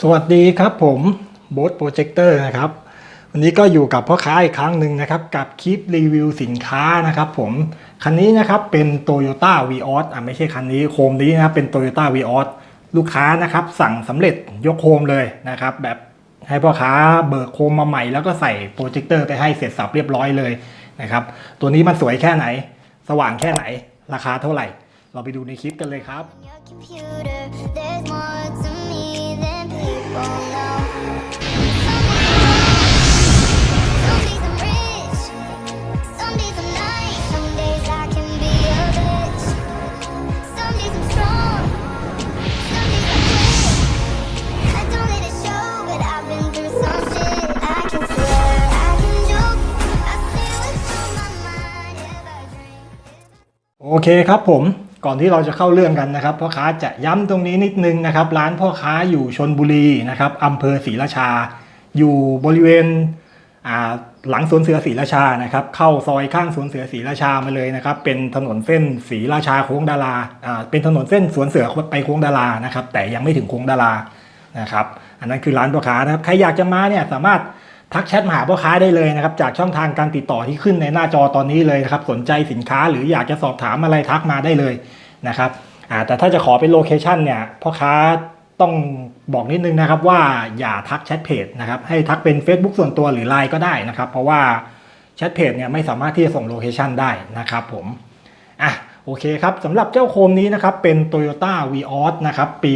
สวัสดีครับผมโบสโปรเจคเตอร์นะครับ วันนี้ก็อยู่กับพ่อค้าอีกครั้งหนึ่งนะครับ กับคลิปรีวิวสินค้านะครับผม คันนี้นะครับเป็น Toyota v ีออสอะไม่ใช่คันนี้โคมนี้นะครับเป็น Toyota v ีออสลูกค้านะครับสั่งสำเร็จยกโคมเลยนะครับ แบบให้พ่อค้าเบิกโคมมาใหม่ แล้วก็ใส่โปรเจคเตอร์ไปให้เสร็จสับเรียบร้อยเลยนะครับ ตัวนี้มันสวยแค่ไหน สว่างแค่ไหน ราคาเท่าไหร่ เราไปดูในคลิปกันเลยครับ โอเคครับผม ก่อนที่เราจะเข้าเรื่องกันนะครับพ่อค้าจะย้ำตรงนี้นิดนึงนะครับ ร้านพ่อค้าอยู่ชนบุรีนะครับอำเภอศรีราชา อยู่บริเวณหลังสวนเสือศรีราชานะครับ เข้าซอยข้างสวนเสือศรีราชามาเลยนะครับ เป็นถนนเส้นศรีราชาโค้งดาราอ่าเป็นถนนเส้นสวนเสือไปโค้งดารานะครับ แต่ยังไม่ถึงโค้งดารานะครับ อันนั้นคือร้านพ่อค้านะครับ ใครอยากจะมาเนี่ยสามารถ ทักแชทมาหาพ่อค้าได้เลยนะครับจากช่องทางการติดต่อที่ขึ้นในหน้าจอตอนนี้เลยนะครับสนใจสินค้าหรืออยากจะสอบถามอะไรทักมาได้เลยนะครับแต่ถ้าจะขอเป็นโลเคชันเนี่ยพ่อค้าต้องบอกนิดนึงนะครับว่าอย่าทักแชทเพจนะครับให้ทักเป็น Facebook ส่วนตัวหรือ Line ก็ได้นะครับเพราะว่าแชทเพจเนี่ยไม่สามารถที่จะส่งโลเคชันได้นะครับผมอะโอเคครับสำหรับเจ้าโคมนี้นะครับเป็น Toyota v ีออสนะครับปี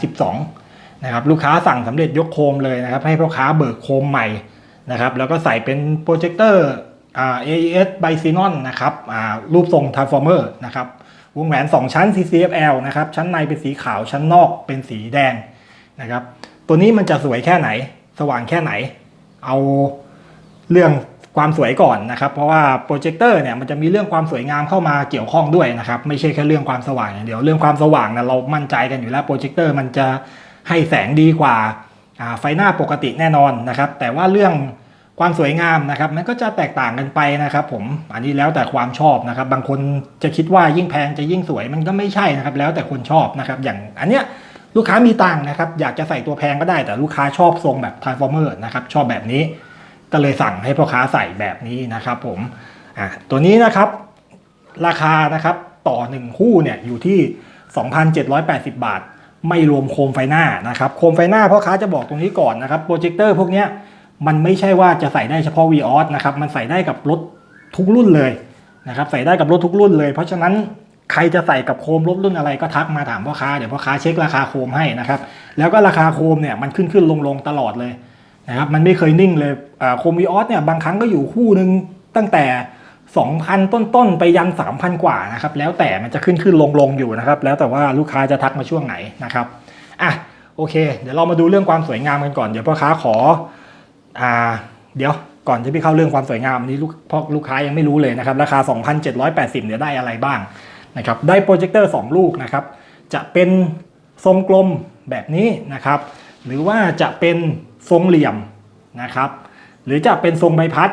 2012 นะครับลูกค้าสั่งสำเร็จยกโคมเลยนะครับ ให้พ่อค้าเบิกโคมใหม่นะครับ แล้วก็ใส่เป็นโปรเจคเตอร์ AES b i x e n o n นะครับรูปทรง Transformer นะครับวงแหวน 2 ชั้น CCFL นะครับ ชั้นในเป็นสีขาว ชั้นนอกเป็นสีแดงนะครับ ตัวนี้มันจะสวยแค่ไหน สว่างแค่ไหน เอาเรื่องความสวยก่อนนะครับ เพราะว่าโปรเจคเตอร์เนี่ยมันจะมีเรื่องความสวยงามเข้ามาเกี่ยวข้องด้วยนะครับ ไม่ใช่แค่เรื่องความสว่างอย่างเดียว เรื่องความสว่างนะเรามั่นใจกันอยู่แล้วโปรเจคเตอร์มันจะ ให้แสงดีกว่าไฟหน้าปกติแน่นอนนะครับ แต่ว่าเรื่องความสวยงามนะครับมันก็จะแตกต่างกันไปนะครับผมอันนี้แล้วแต่ความชอบนะครับ บางคนจะคิดว่ายิ่งแพงจะยิ่งสวยมันก็ไม่ใช่นะครับ แล้วแต่คนชอบนะครับ อย่างอันเนี้ยลูกค้ามีตังค์นะครับ อยากจะใส่ตัวแพงก็ได้ แต่ลูกค้าชอบทรงแบบ transformer นะครับชอบแบบนี้ ก็เลยสั่งให้พ่อค้าใส่แบบนี้นะครับ ผมอะตัวนี้นะครับ ราคานะครับต่อ 1 คู่เนี่ยอยู่ที่ 2,780 บาท ไม่รวมโคมไฟหน้านะครับโคมไฟหน้าพ่อค้าจะบอกตรงนี้ก่อนนะครับโปรเจคเตอร์พวกนี้มันไม่ใช่ว่าจะใส่ได้เฉพาะ v ีออสนะครับมันใส่ได้กับรถทุกรุ่นเลยนะครับใส่ได้กับรถทุกรุ่นเลย เพราะฉะนั้นใครจะใส่กับโคมรถรุ่นอะไรก็ทักมาถามพ่อค้าเดี๋ยวพ่อค้าเช็คราคาโคมให้นะครับแล้วก็ราคาโคมเนี่ยมันขึ้นขึ้นลงลงตลอดเลยนะครับมันไม่เคยนิ่งเลยโคมวีออสเนี่ยบางครั้งก็อยู่คู่หนึ่งตั้งแต่ 2,000 ต้นๆ ไปยัน 3,000 กว่านะครับ แล้วแต่มันจะขึ้นขึ้นลงลงอยู่นะครับ แล้วแต่ว่าลูกค้าจะทักมาช่วงไหนนะครับอะโอเค เดี๋ยวเรามาดูเรื่องความสวยงามกันก่อน เดี๋ยวพ่อค้าขออ่าเดี๋ยวก่อนจะไปเข้าเรื่องความสวยงามอันนี้ลูกพ่อลูกค้ายังไม่รู้เลยนะครับ ราคา 2,780เนี่ยได้อะไรบ้างนะครับ ได้โปรเจคเตอร์ 2 ลูกนะครับ จะเป็นทรงกลมแบบนี้นะครับ หรือว่าจะเป็นทรงเหลี่ยมนะครับ หรือจะเป็นทรงใบพัด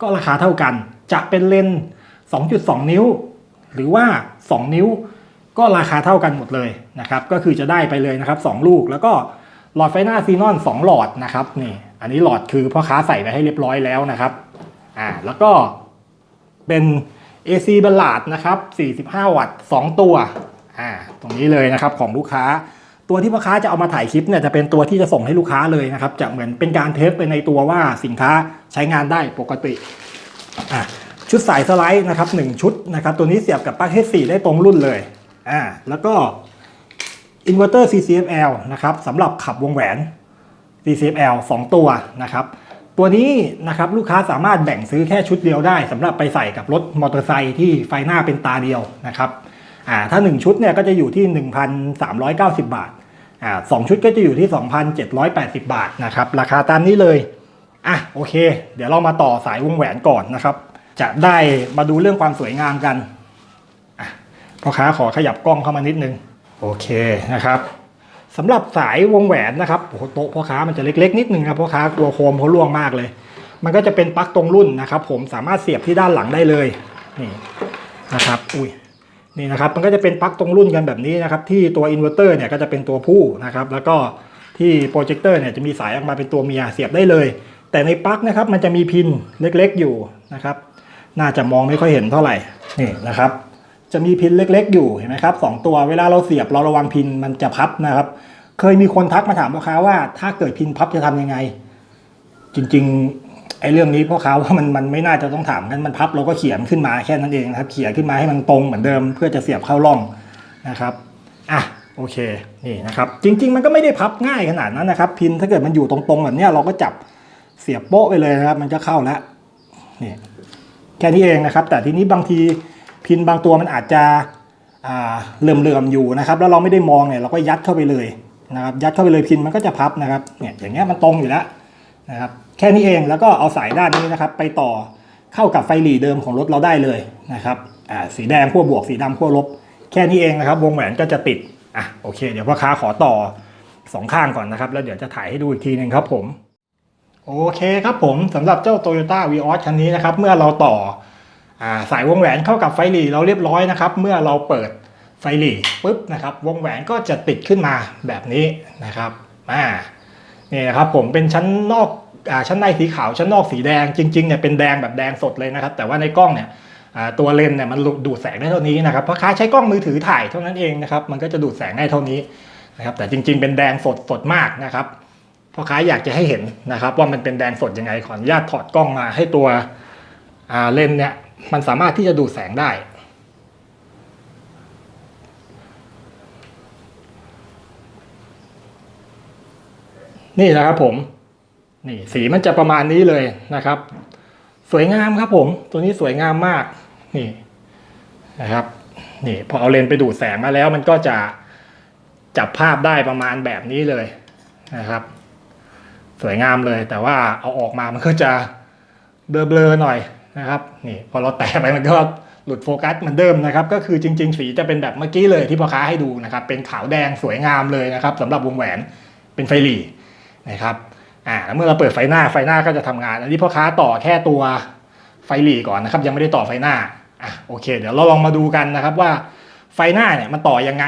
ก็ราคาเท่ากัน จะเป็นเลนส์2.2 นิ้ว หรือว่า 2 นิ้ว ก็ราคาเท่ากันหมดเลยนะครับ ก็คือจะได้ไปเลยนะครับ 2 ลูก แล้วก็หลอดไฟหน้าซีนอน 2 หลอดนะครับนี่ อันนี้หลอดคือพ่อค้าใส่ไปให้เรียบร้อยแล้วนะครับอ่าแล้วก็เป็น AC บลาดนะครับ 45 วัตต์ 2 ตัวอ่าตรงนี้เลยนะครับของลูกค้า ตัวที่พ่อค้าจะเอามาถ่ายคลิปเนี่ยจะเป็นตัวที่จะส่งให้ลูกค้าเลยนะครับ จะเหมือนเป็นการเทสไปในตัวว่าสินค้าใช้งานได้ปกติ อะชุดสายสไลด์นะครับ1ชุดนะครับตัวนี้เสียบกับปลั๊ก H4 ได้ตรงรุ่นเลยอ่าแล้วก็อินเวอร์เตอร์ CCFL นะครับสำหรับขับวงแหวน CCFL 2 ตัวนะครับตัวนี้นะครับลูกค้าสามารถแบ่งซื้อแค่ชุดเดียวได้สำหรับไปใส่กับรถมอเตอร์ไซค์ที่ไฟหน้าเป็นตาเดียวนะครับอ่าถ้า 1 ชุดเนี่ยก็จะอยู่ที่ 1,390 บาทอ่าสองชุดก็จะอยู่ที่ 2,780 บาทนะครับราคาตามนี้เลย อะโอเค เดี๋ยวเรามาต่อสายวงแหวนก่อนนะครับ จะได้มาดูเรื่องความสวยงามกันอะพ่อค้าขอขยับกล้องเข้ามานิดนึง โอเคนะครับสำหรับสายวงแหวนนะครับโอ้โหโต๊ะพ่อค้ามันจะเล็ก ๆ นิดนึงครับพ่อค้ากลัวโคมเขาล่วงมากเลย มันก็จะเป็นปลั๊กตรงรุ่นนะครับ ผมสามารถเสียบที่ด้านหลังได้เลยนี่นะครับ อุ้ยนี่นะครับมันก็จะเป็นปลั๊กตรงรุ่นกันแบบนี้นะครับ ที่ตัวอินเวอร์เตอร์เนี่ยก็จะเป็นตัวผู้นะครับ แล้วก็ที่โปรเจคเตอร์เนี่ยจะมีสายออกมาเป็นตัวเมียเสียบได้เลย แต่ในปลั๊กนะครับมันจะมีพินเล็กๆอยู่นะครับ น่าจะมองไม่ค่อยเห็นเท่าไหร่นี่นะครับ จะมีพินเล็กๆ อยู่เห็นไหมครับสองตัวเวลาเราเสียบเราระวังพินมันจะพับนะครับ เคยมีคนทักมาถามพ่อค้าว่าถ้าเกิดพินพับจะทำยังไง จริงๆไอ้เรื่องนี้พ่อค้าว่ามันมันไม่น่าจะต้องถามกันมันพับเราก็เขียนขึ้นมาแค่นั้นเองนะครับ เขียนขึ้นมาให้มันตรงเหมือนเดิม เพื่อจะเสียบเข้าร่องนะครับอะโอเคนี่นะครับ จริง ๆ มันก็ไม่ได้พับง่ายขนาดนั้นนะครับ พินถ้าเกิดมันอยู่ตรงๆแบบนี้เราก็จับ เสียบโป๊ะไปเลยนะครับ มันจะเข้าแล้วนี่แค่นี้เองนะครับ แต่ทีนี้บางทีพินบางตัวมันอาจจะเลื่อมๆอยู่นะครับ แล้วเราไม่ได้มองเนี่ยเราก็ยัดเข้าไปเลยนะครับ ยัดเข้าไปเลยพินมันก็จะพับนะครับเนี่ยอย่างเงี้ยมันตรงอยู่แล้วนะครับแค่นี้เองแล้วก็เอาสายด้านนี้นะครับ ไปต่อเข้ากับไฟหลีเดิมของรถเราได้เลยนะครับสีแดงขั้วบวกสีดำขั้วลบ แค่นี้เองนะครับ วงแหวนก็จะติดอะโอเค เดี๋ยวพ่อค้าขอต่อสองข้างก่อนนะครับ แล้วเดี๋ยวจะถ่ายให้ดูอีกทีหนึ่งครับผม โอเคครับผมสำหรับเจ้า Toyota v ีออสคันนี้นะครับ เมื่อเราต่ออาสายวงแหวนเข้ากับไฟหลีเราเรียบร้อยนะครับ เมื่อเราเปิดไฟหลีปุ๊บนะครับ วงแหวนก็จะติดขึ้นมาแบบนี้นะครับอ่านี่นะครับผมเป็นชั้นนอกอชั้นในสีขาวชั้นนอกสีแดงจริงๆเนี่ยเป็นแดงแบบแดงสดเลยนะครับ แต่ว่าในกล้องเนี่ยตัวเลนเนี่ยมันดูดแสงได้เท่านี้นะครับเพราะค้าใช้กล้องมือถือถ่ายเท่านั้นเองนะครับ มันก็จะดูดแสงได้เท่านี้นะครับแต่จริงๆเป็นแดงสดสดมากนะครับ พราะค้าอยากจะให้เห็นนะครับ ว่ามันเป็นแดงสดยังไงขออนุญาตถอดกล้องมาให้ตัวเลนเนี่ยมันสามารถที่จะดูแสงได้ นี่นะครับผมนี่สีมันจะประมาณนี้เลยนะครับ สวยงามครับผม ตัวนี้สวยงามมากนี่นะครับนี่พอเอาเลนไปดูดแสงมาแล้วมันก็จะจับภาพได้ประมาณแบบนี้เลยนะครับ วยงามเลย แต่ว่าเอาออกมามันก็จะเบลอๆหน่อยนะครับนี่พอเราแตะไปมันก็หลุดโฟกัสเหมือนเดิมนะครับ ก็คือจริง ๆ สีจะเป็นแบบเมื่อกี้เลยที่พ่อค้าให้ดูนะครับ เป็นขาวแดงสวยงามเลยนะครับสำหรับวงแหวนเป็นไฟหลีนะครับอ่าแล้วเมื่อเราเปิดไฟหน้าไฟหน้าก็จะทำงาน อันนี้พ่อค้าต่อแค่ตัวไฟหลีก่อนนะครับ ยังไม่ได้ต่อไฟหน้าอะโอเค เดี๋ยวเราลองมาดูกันนะครับว่าไฟหน้าเนี่ยมันต่อยังไง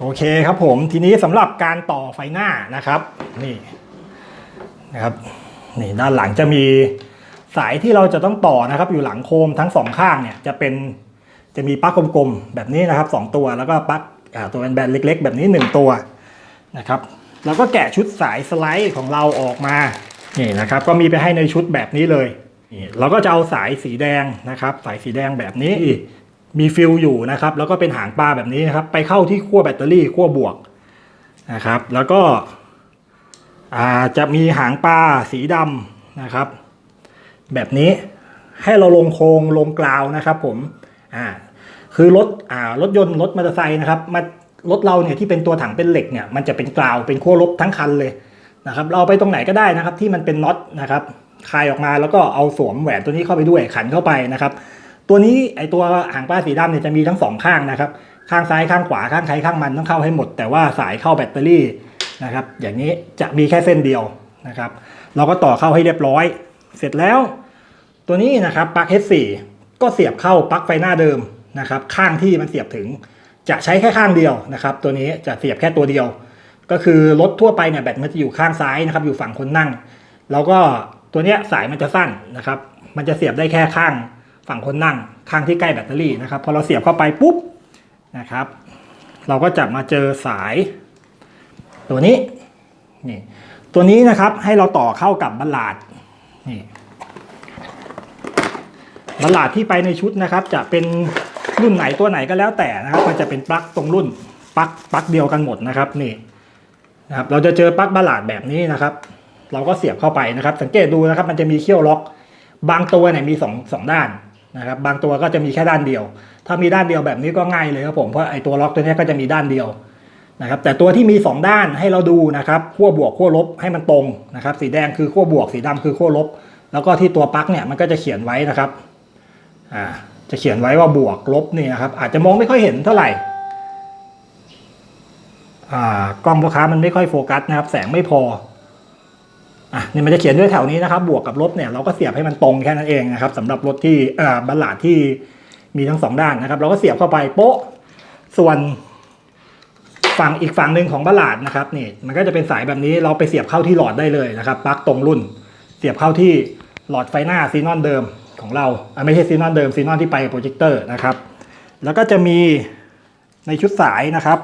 โอเคครับผมทีนี้สำหรับการต่อไฟหน้านะครับ นี่ นะครับนี่ด้านหลังจะมีสายที่เราจะต้องต่อนะครับอยู่หลังโคมทั้งสองข้างเนี่ยจะเป็นจะมีปลั๊กกลมๆแบบนี้นะครับสองตัวแล้วก็ปลั๊กตัวแบนๆเล็ก ๆ แบบนี้หนึ่งตัวนะครับแล้วก็แกะชุดสายสไลด์ของเราออกมานี่นะครับก็มีไปให้ในชุดแบบนี้เลยนี่เราก็จะเอาสายสีแดงนะครับ สายสีแดงแบบนี้มีฟิลอยู่นะครับ แล้วก็เป็นหางปลาแบบนี้นะครับ ไปเข้าที่ขั้วแบตเตอรี่ขั้วบวกนะครับ แล้วก็ อ่าจะมีหางปลาสีดำนะครับ แบบนี้ให้เราลงโครงลงกราวนะครับ ผมอ่าคือรถอ่ารถยนต์รถมอเตอร์ไซค์นะครับมารถเราเนี่ยที่เป็นตัวถังเป็นเหล็กเนี่ยมันจะเป็นกราวเป็นขั้วลบทั้งคันเลยนะครับ เราเอาไปตรงไหนก็ได้นะครับ ที่มันเป็นน็อตนะครับคลายออกมาแล้วก็เอาสวมแหวนตัวนี้เข้าไปด้วยขันเข้าไปนะครับ ตัวนี้ไอตัวหางปลาสีดำเนี่ยจะมีทั้งสองข้างนะครับ ข้างซ้ายข้างขวาข้างใครข้างมันต้องเข้าให้หมด แต่ว่าสายเข้าแบตเตอรี่ นะครับ อย่างนี้จะมีแค่เส้นเดียวนะครับ เราก็ต่อเข้าให้เรียบร้อย เสร็จแล้ว ตัวนี้นะครับปลั๊ก H4 ก็เสียบเข้าปลั๊กไฟหน้าเดิมนะครับ ข้างที่มันเสียบถึงจะใช้แค่ข้างเดียวนะครับ ตัวนี้จะเสียบแค่ตัวเดียว ก็คือรถทั่วไปเนี่ยแบตมันจะอยู่ข้างซ้ายนะครับ อยู่ฝั่งคนนั่ง แล้วก็ตัวเนี้ยสายมันจะสั้นนะครับ มันจะเสียบได้แค่ข้างฝั่งคนนั่ง ข้างที่ใกล้แบตเตอรี่นะครับพอเราเสียบเข้าไปปุ๊บนะครับ เราก็จะมาเจอสาย ตัวนี้นี่ตัวนี้นะครับให้เราต่อเข้ากับบัลลาดนี่บัลลาดที่ไปในชุดนะครับ จะเป็นรุ่นไหนตัวไหนก็แล้วแต่นะครับ มันจะเป็นปลั๊กตรงรุ่นปลั๊กปลั๊กเดียวกันหมดนะครับนี่นะครับ เราจะเจอปลั๊กบัลลาดแบบนี้นะครับ เราก็เสียบเข้าไปนะครับ สังเกตดูนะครับ มันจะมีเขี้ยวล็อก บางตัวเนี่ยมีสองสองด้านนะครับ บางตัวก็จะมีแค่ด้านเดียว ถ้ามีด้านเดียวแบบนี้ก็ง่ายเลยครับผมเพราะไอตัวล็อกตัวนี้ก็จะมีด้านเดียว นะครับแต่ตัวที่มีสองด้านให้เราดูนะครับขั้วบวกขั้วลบให้มันตรงนะครับ สีแดงคือขั้วบวกสีดำคือขั้วลบ แล้วก็ที่ตัวปลั๊กเนี่ยมันก็จะเขียนไว้นะครับอ่าจะเขียนไว้ว่าบวกลบนี่นะครับ อาจจะมองไม่ค่อยเห็นเท่าไหร่อ่ากล้องพ่อค้ามันไม่ค่อยโฟกัสนะครับ แสงไม่พออะนี่มันจะเขียนด้วยแถวนี้นะครับ บวกกับลบเนี่ยเราก็เสียบให้มันตรงแค่นั้นเองนะครับสำหรับรถที่อ่าบัลลาดที่มีทั้งสองด้านนะครับ เราก็เสียบเข้าไปโป๊ะส่วน ฝั่งอีกฝั่งหนึ่งของบัลลาดนะครับนี่มันก็จะเป็นสายแบบนี้เราไปเสียบเข้าที่หลอดได้เลยนะครับปลั๊กตรงรุ่น เสียบเข้าที่หลอดไฟหน้าซีนอนเดิมของเราไม่ใช่ซีนอนเดิมซีนอนที่ไปโปรเจคเตอร์นะครับ แล้วก็จะมีในชุดสายนะครับ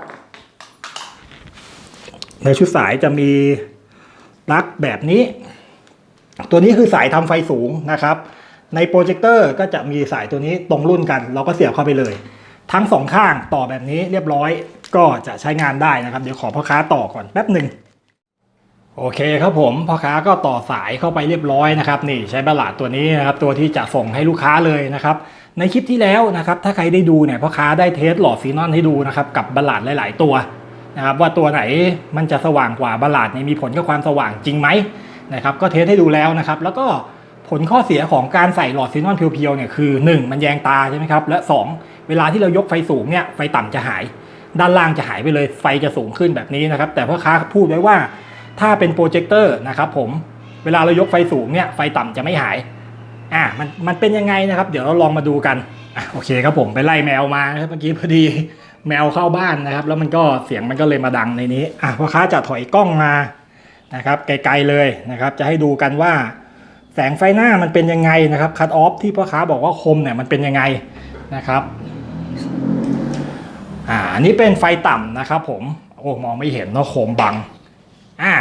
ในชุดสายจะมีปลั๊กแบบนี้ ตัวนี้คือสายทำไฟสูงนะครับ ในโปรเจคเตอร์ก็จะมีสายตัวนี้ตรงรุ่นกัน เราก็เสียบเข้าไปเลย ทั้งสองข้างต่อแบบนี้เรียบร้อย ก็จะใช้งานได้นะครับ เดี๋ยวขอพ่อค้าต่อก่อนแป๊บหนึ่งโอเคครับผมพ่อค้าก็ต่อสายเข้าไปเรียบร้อยนะครับนี่ใช้บลลาดตัวนี้นะครับตัวที่จะส่งให้ลูกค้าเลยนะครับในคลิปที่แล้วนะครับถ้าใครได้ดูเนี่ยพ่อค้าได้เทสหลอดซีนอนให้ดูนะครับกับบลลาดหลาย ๆ ตัวนะครับว่าตัวไหนมันจะสว่างกว่าบลลาดเนี่ยมีผลกับความสว่างจริงไหมนะครับก็เทสให้ดูแล้วนะครับแล้วก็ผลข้อเสียของการใส่หลอดซีนอนเพียวๆเนี่ยคือ 1 มันแยงตาใช่ไหมครับและ 2 เวลาที่เรายกไฟสูงเนี่ยไฟต่ำจะหาย ด้านล่างจะหายไปเลยไฟจะสูงขึ้นแบบนี้นะครับ แต่พ่อค้าพูดไว้ว่าถ้าเป็นโปรเจคเตอร์นะครับผมเวลาเรายกไฟสูงเนี่ยไฟต่ำจะไม่หายอะมันมันเป็นยังไงนะครับ เดี๋ยวเราลองมาดูกันอะโอเคครับผมไปไล่แมวมาครับเมื่อกี้พอดีแมวเข้าบ้านนะครับ แล้วมันก็เสียงมันก็เลยมาดังในนี้อะพ่อค้าจะถอยกล้องมานะครับไกลๆเลยนะครับ จะให้ดูกันว่า แสงไฟหน้ามันเป็นยังไงนะครับคัตออฟที่พ่อค้าบอกว่าคมเนี่ยมันเป็นยังไงนะครับ อ่าอันนี้เป็นไฟต่ำนะครับผมโอ้มองไม่เห็นเนาะโคมบังอ่า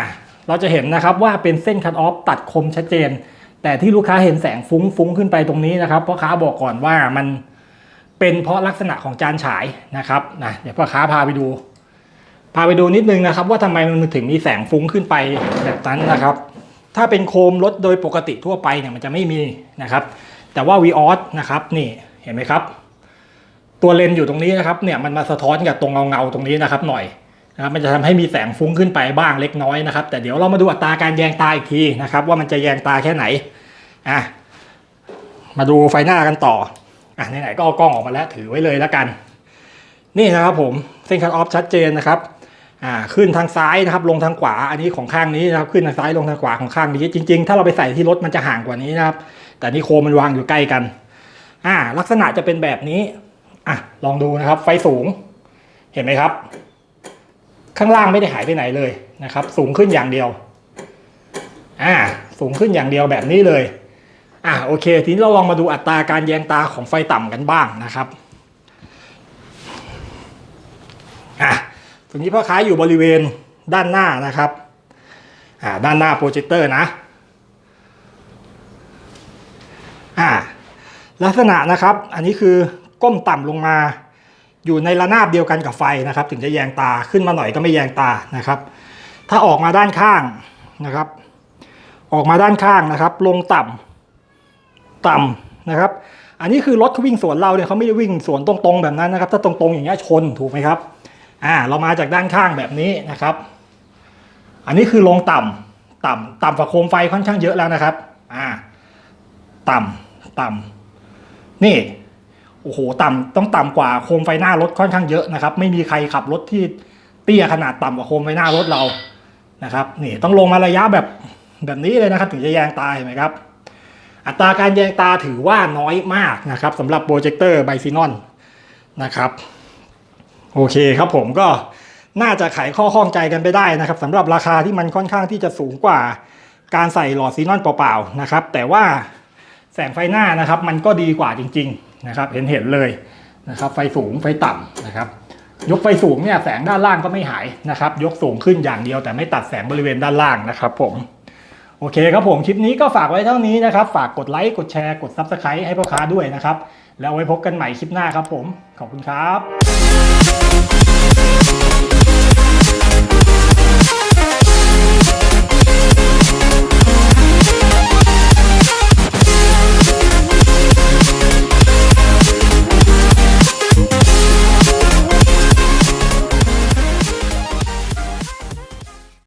เราจะเห็นนะครับว่าเป็นเส้นคัตออฟตัดคมชัดเจน แต่ที่ลูกค้าเห็นแสงฟุ้งฟุ้งขึ้นไปตรงนี้นะครับพ่อค้าบอกก่อนว่ามันเป็นเพราะลักษณะของจานฉายนะครับนะเดี๋ยวพ่อค้าพาไปดู พาไปดูนิดนึงนะครับ ว่าทำไมมันถึงมีแสงฟุ้งขึ้นไปแบบนั้นนะครับ ถ้าเป็นโคมรถโดยปกติทั่วไปเนี่ยมันจะไม่มีนะครับ แต่ว่า v ีออสนะครับนี่เห็นไหมครับ ตัวเลนส์อยู่ตรงนี้นะครับเนี่ยมันมาสะท้อนกับตรงเงาเงาตรงนี้นะครับหน่อยนะครับมันจะทำให้มีแสงฟุ้งขึ้นไปบ้างเล็กน้อยนะครับ แต่เดี๋ยวเรามาดูอัตราการแยงตาอีกทีนะครับว่ามันจะแยงตาแค่ไหนอะมาดูไฟหน้ากันต่ออะไหนๆก็เอากล้องออกมาแล้วถือไว้เลยแล้วกัน นี่นะครับผมเส้นคัตออฟชัดเจนนะครับอ่าขึ้นทางซ้ายนะครับลงทางขวาอันนี้ของข้างนี้นะครับขึ้นทางซ้ายลงทางขวาของข้างนี้จริง ๆ ถ้าเราไปใส่ที่รถมันจะห่างกว่านี้นะครับ แต่นี่โคมมันวางอยู่ใกล้กันอ่าลักษณะจะเป็นแบบนี้ อะลองดูนะครับ ไฟสูง เห็นไหมครับ ข้างล่างไม่ได้หายไปไหนเลยนะครับ สูงขึ้นอย่างเดียว อ่า สูงขึ้นอย่างเดียวแบบนี้เลย อ่าโอเค ทีนี้เราลองมาดูอัตราการแยงตาของไฟต่ำกันบ้างนะครับ อะตรงนี้พ่อค้าอยู่บริเวณด้านหน้านะครับ อ่า ด้านหน้าโปรเจคเตอร์นะ อ่า ลักษณะนะครับ อันนี้คือ ก้มต่ำลงมา อยู่ในระนาบเดียวกันกับไฟนะครับ ถึงจะแยงตาขึ้นมาหน่อยก็ไม่แยงตานะครับ ถ้าออกมาด้านข้างนะครับ ออกมาด้านข้างนะครับ ลงต่ำต่ำนะครับ อันนี้คือรถเขาวิ่งสวนเราเนี่ยเขาไม่ได้วิ่งสวนตรงๆแบบนั้นนะครับ ถ้าตรงๆอย่างเงี้ยชนถูกไหมครับอ่าเรามาจากด้านข้างแบบนี้นะครับ อันนี้คือลงต่ำต่ำต่ำกว่าโคมไฟค่อนข้างเยอะแล้วนะครับอ่าต่ำต่ำนี่ โอ้โหต่ำต้องต่ำกว่าโคมไฟหน้ารถค่อนข้างเยอะนะครับ ไม่มีใครขับรถที่เตี้ยขนาดต่ำกว่าโคมไฟหน้ารถเรานะครับนี่ต้องลงมาระยะแบบแบบนี้เลยนะครับ ถึงจะแยงตาเห็นไหมครับ อัตราการแยงตาถือว่าน้อยมากนะครับสำหรับโปรเจคเตอร์ไบซีนอนนะครับ โอเคครับผมก็น่าจะไขข้อข้องใจกันไปได้นะครับสำหรับราคาที่มันค่อนข้างที่จะสูงกว่าการใส่หลอดซีนอนเปล่าๆนะครับ แต่ว่าแสงไฟหน้านะครับ มันก็ดีกว่าจริง ๆ นะครับเห็นเห็นเลยนะครับไฟสูงไฟต่ำนะครับ ยกไฟสูงเนี่ยแสงด้านล่างก็ไม่หายนะครับ ยกสูงขึ้นอย่างเดียวแต่ไม่ตัดแสงบริเวณด้านล่างนะครับ ผมโอเคครับผมคลิปนี้ก็ฝากไว้เท่านี้นะครับ ฝากกดไลค์กดแชร์กด Subscribe ให้พ่อค้าด้วยนะครับ แล้วไว้พบกันใหม่คลิปหน้าครับผม ขอบคุณครับ